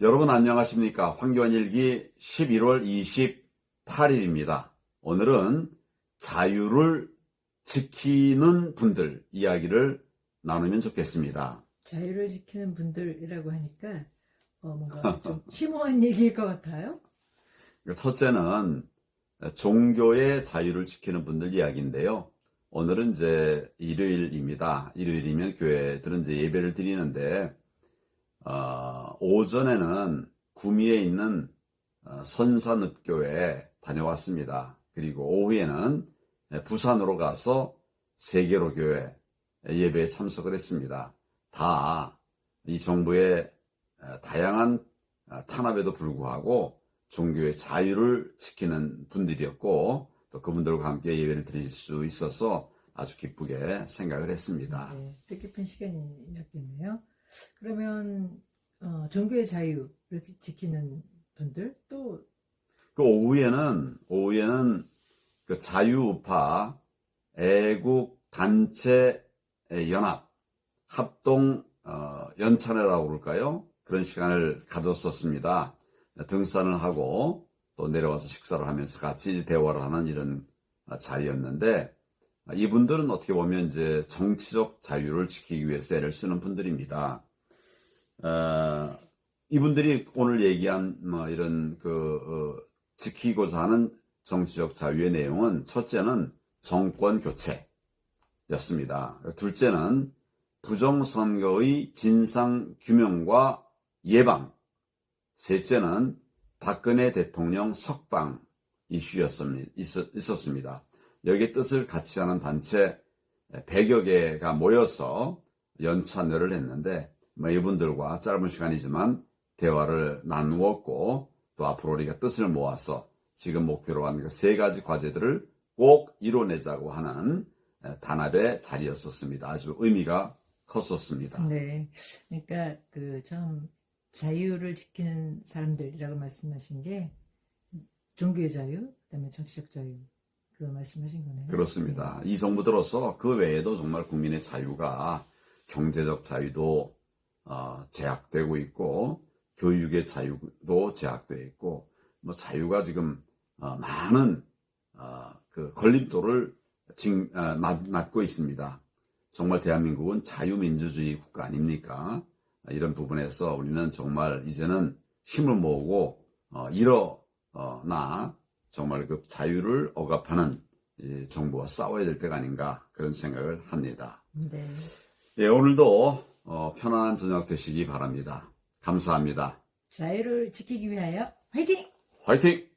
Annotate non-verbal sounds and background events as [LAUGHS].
여러분 안녕하십니까? 황교안일기 11월 28일입니다. 오늘은 자유를 지키는 분들 이야기를 나누면 좋겠습니다. 자유를 지키는 분들이라고 하니까 어, 뭔가 좀 [LAUGHS] 심오한 얘기일 것 같아요. 첫째는 종교의 자유를 지키는 분들 이야기인데요. 오늘은 이제 일요일입니다. 일요일이면 교회들은 이제 예배를 드리는데, 어, 오전에는 구미에 있는 어, 선산읍교회 다녀왔습니다. 그리고 오후에는 부산으로 가서 세계로 교회 예배에 참석을 했습니다. 다 이 정부의 어, 다양한 어, 탄압에도 불구하고 종교의 자유를 지키는 분들이었고 또 그분들과 함께 예배를 드릴 수 있어서 아주 기쁘게 생각을 했습니다. 네, 뜻깊은 시간이었겠네요. 그러면 어, 종교의 자유를 지키는 분들 또 그 오후에는 오후에는 그 자유우파 애국 단체 연합 합동 어, 연찬회라고 그럴까요? 그런 시간을 가졌었습니다. 등산을 하고 또 내려와서 식사를 하면서 같이 대화를 하는 이런 자리였는데 이분들은 어떻게 보면 이제 정치적 자유를 지키기 위해서 애를 쓰는 분들입니다. 어, 이분들이 오늘 얘기한 뭐 이런 그 어, 지키고자 하는 정치적 자유의 내용은 첫째는 정권 교체였습니다. 둘째는 부정선거의 진상 규명과 예방. 셋째는 박근혜 대통령 석방 이슈였습니다. 있었습니다. 여기에 뜻을 같이 하는 단체 100여 개가 모여서 연찬회를 했는데 뭐 이분들과 짧은 시간이지만 대화를 나누었고 또 앞으로 우리가 뜻을 모아서 지금 목표로 하는 그 세 가지 과제들을 꼭 이뤄내자고 하는 단합의 자리였었습니다. 아주 의미가 컸었습니다. 네, 그러니까 그 처음 자유를 지키는 사람들이라고 말씀하신 게 종교의 자유, 그다음에 정치적 자유 그 말씀하신 거네요. 그렇습니다. 이 정부 들어서 그 외에도 정말 국민의 자유가 경제적 자유도 어, 제약되고 있고 교육의 자유도 제약되어 있고 뭐 자유가 지금 어, 많은 어, 그 걸림돌을 징, 어, 맞, 맞고 있습니다. 정말 대한민국은 자유민주주의 국가 아닙니까? 이런 부분에서 우리는 정말 이제는 힘을 모으고 어, 일어나 정말 그 자유를 억압하는 이 정부와 싸워야 될 때가 아닌가 그런 생각을 합니다. 네. 예, 오늘도 어, 편안한 저녁 되시기 바랍니다. 감사합니다. 자유를 지키기 위하여 화이팅! 화이팅!